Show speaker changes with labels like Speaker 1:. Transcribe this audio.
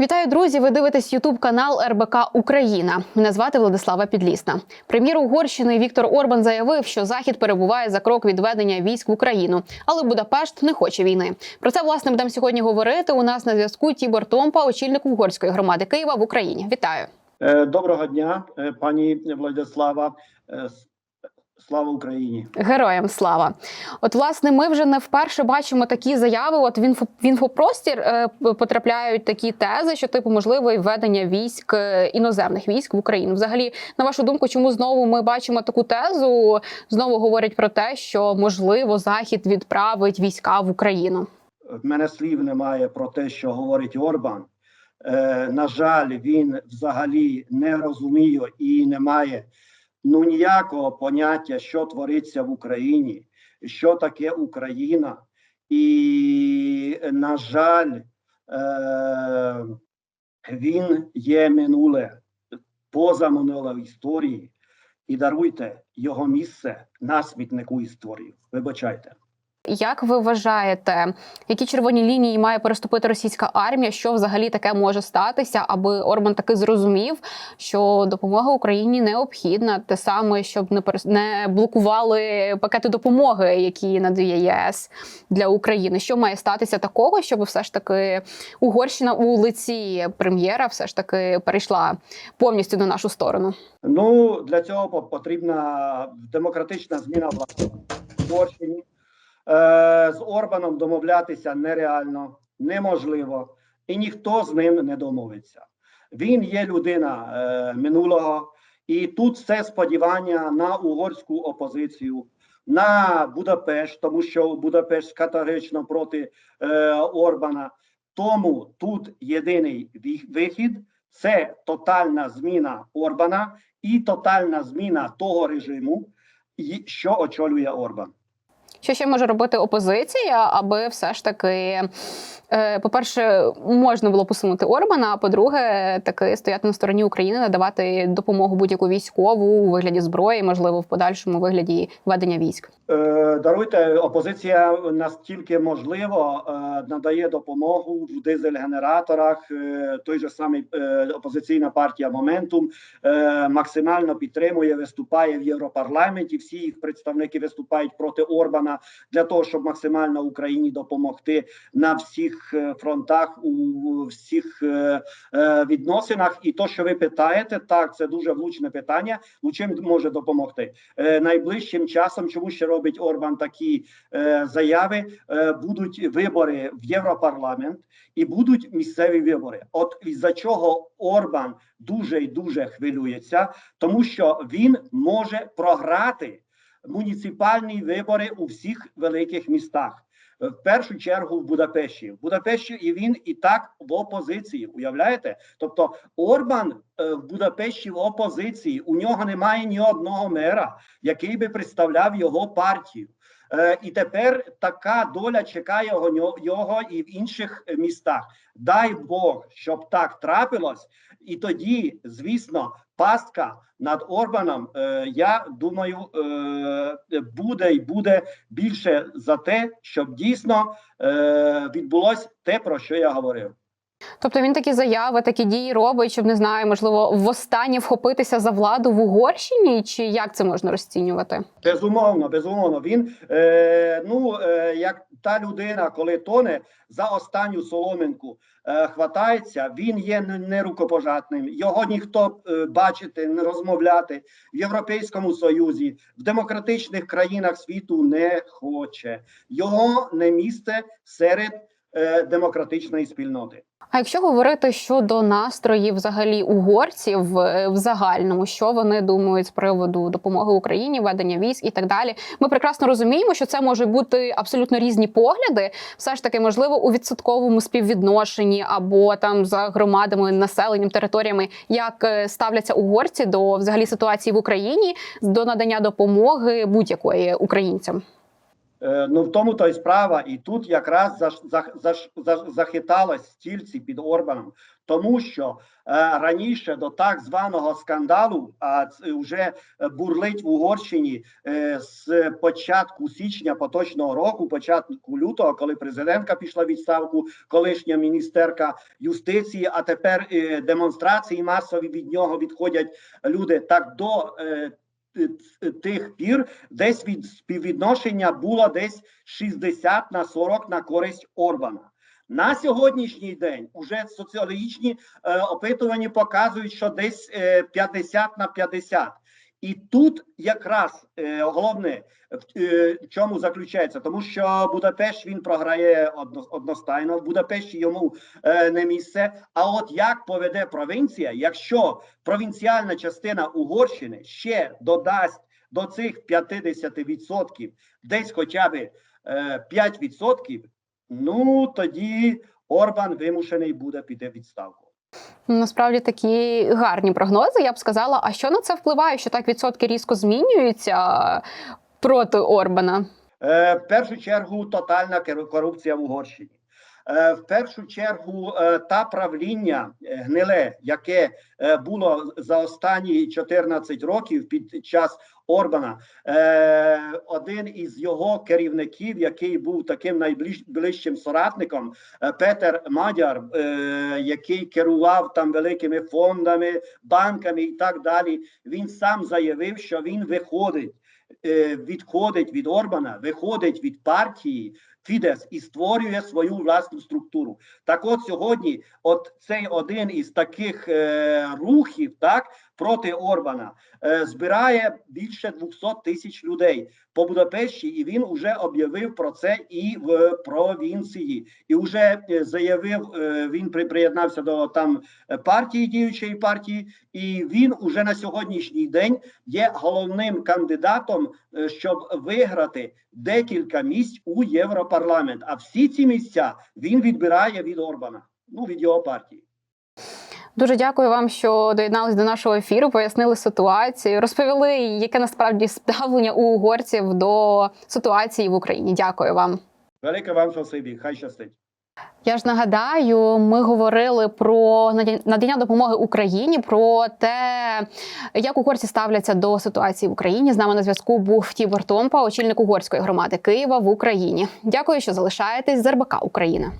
Speaker 1: Вітаю, друзі! Ви дивитесь Ютуб канал РБК Україна. Мене звати Владислава Підлісна. Прем'єр Угорщини Віктор Орбан заявив, що Захід перебуває за крок від ведення військ в Україну, але Будапешт не хоче війни. Про це власне будемо сьогодні говорити. У нас на зв'язку Тібор Томпа, очільник угорської громади Києва в Україні. Вітаю!
Speaker 2: Е, Доброго дня, е, пані Владислава. Слава Україні!
Speaker 1: Героям слава! От, власне, ми вже не вперше бачимо такі заяви. От в інфо, в інфопростір е, потрапляють такі тези, що типу можливо і введення військ е, іноземних військ в Україну. Взагалі, на вашу думку, чому знову ми бачимо таку тезу? Знову говорять про те, що можливо захід відправить війська в Україну.
Speaker 2: В мене слів немає про те, що говорить Орбан. Е, На жаль, він взагалі не розуміє і не має ну ніякого поняття, що твориться в Україні, що таке Україна. І, на жаль, е, він є минуле, позаминуле в історії. І даруйте його місце на смітнику історії. Вибачайте.
Speaker 1: Як ви вважаєте, які червоні лінії має переступити російська армія? Що взагалі таке може статися, аби Орбан таки зрозумів, що допомога Україні необхідна, те саме, щоб не не блокували пакети допомоги, які надає ЄС для України? Що має статися такого, щоб все ж таки Угорщина у лиці прем'єра все ж таки перейшла повністю на нашу сторону?
Speaker 2: Ну для цього по- потрібна демократична зміна влади Угорщині. Е, з Орбаном домовлятися нереально, неможливо, і ніхто з ним не домовиться. Він є людина е, минулого, і тут все сподівання на угорську опозицію, на Будапешт, тому що Будапешт категорично проти е, Орбана. Тому тут єдиний вихід це тотальна зміна Орбана і тотальна зміна того режиму, що очолює Орбан.
Speaker 1: Що ще може робити опозиція, аби все ж таки, е, по-перше, можна було посунути Орбана, а по-друге, таки стояти на стороні України, надавати допомогу будь-яку військову у вигляді зброї, можливо, в подальшому вигляді ведення військ.
Speaker 2: Е, Даруйте, опозиція настільки можливо е, надає допомогу в дизель-генераторах. Той же самий опозиційна партія Моментум максимально підтримує, виступає в Європарламенті. Всі їх представники виступають проти Орбана для того, щоб максимально Україні допомогти на всіх е, фронтах у всіх е, е, відносинах. І то, що ви питаєте, так це дуже влучне питання. Ну чим може допомогти? найближчим часом, чому ще робить Орбан такі заяви, будуть вибори в Європарламент і будуть місцеві вибори. От із-за чого Орбан дуже і дуже хвилюється, тому що він може програти муніципальні вибори у всіх великих містах. Е, В першу чергу в Будапешті. В Будапешті і він і так в опозиції. Уявляєте? Тобто Орбан е, в Будапешті в опозиції. У нього немає ні одного мера, який би представляв його партію. Е, І тепер така доля чекає його, і в інших е, містах. Дай Бог, щоб так трапилось, і тоді, звісно, пастка над Орбаном, е, я думаю, буде і буде більше за те, щоб дійсно відбулось те, про що я говорив.
Speaker 1: Тобто він такі заяви, такі дії робить, щоб не знаю, можливо, востаннє вхопитися за владу в Угорщині, чи як це можна розцінювати?
Speaker 2: Безумовно, безумовно. Він е, ну е, як та людина, коли тоне за останню соломинку, е, хватається, він є не- нерукопожатним. Його ніхто е, бачити, не розмовляти в Європейському Союзі, в демократичних країнах світу не хоче. Його не місце серед демократичної спільноти.
Speaker 1: А якщо говорити щодо настроїв взагалі угорців е, в загальному, що вони думають з приводу допомоги Україні, ведення військ і так далі, ми прекрасно розуміємо, що це можуть бути абсолютно різні погляди, все ж таки, можливо, у відсотковому співвідношенні або там за громадами, населенням, територіями, як е, ставляться угорці до взагалі ситуації в Україні, до надання допомоги будь-якої українцям.
Speaker 2: Е, Ну, в тому то й справа, і тут якраз заш- заш- заш- захиталось стільці під Орбаном, тому що е, раніше до так званого скандалу, а це вже е, бурлить в Угорщині е, з початку січня поточного року, початку лютого, коли президентка пішла відставку, колишня міністерка юстиції, а тепер е, демонстрації масові від нього відходять люди. Так до е, тих пір десь від співвідношення було десь 60 на 40 на користь Орбана. На сьогоднішній день уже соціологічні е, опитування показують, що десь е, 50 на 50. І тут якраз е, головне в е, чому заключається, тому що Будапешт він програє одно, одностайно. В Будапешті йому е, не місце. А от як поведе провінція, якщо провінціальна частина Угорщини ще додасть до цих 50% десь хоча б е, 5%, ну тоді Орбан вимушений буде піти відставку.
Speaker 1: Насправді такі гарні прогнози. Я б сказала. А що на це впливає? Що так відсотки різко змінюються проти Орбана?
Speaker 2: Е, в першу чергу тотальна корупція в Угорщині. Е, в першу чергу е, та правління е, гниле, яке було за останні 14 років під час Орбана, один із його керівників, який був таким найближчим соратником, Петер Мадяр, який керував там великими фондами, банками і так далі, він сам заявив, що він виходить відходить від Орбана, виходить від партії Фідес і створює свою власну структуру. Так, от сьогодні, от цей один із таких е, рухів, так проти Орбана, е, збирає більше 200 тисяч людей по Будапешті, і він вже об'явив про це і в провінції, і вже е, заявив, е, він приєднався до там партії діючої партії, і він уже на сьогоднішній день є головним кандидатом, щоб виграти декілька місць у Європарламент. А всі ці місця він відбирає від Орбана, ну від його партії.
Speaker 1: Дуже дякую вам, що доєднались до нашого ефіру, пояснили ситуацію, розповіли, яке насправді ставлення у угорців до ситуації в Україні. Дякую вам.
Speaker 2: Велике вам спасибі, хай щастить.
Speaker 1: Я ж нагадаю, ми говорили про надання допомоги Україні, про те, як угорці ставляться до ситуації в Україні. З нами на зв'язку був Тібор Томпа, очільник угорської громади Києва в Україні. Дякую, що залишаєтесь з РБК Україна.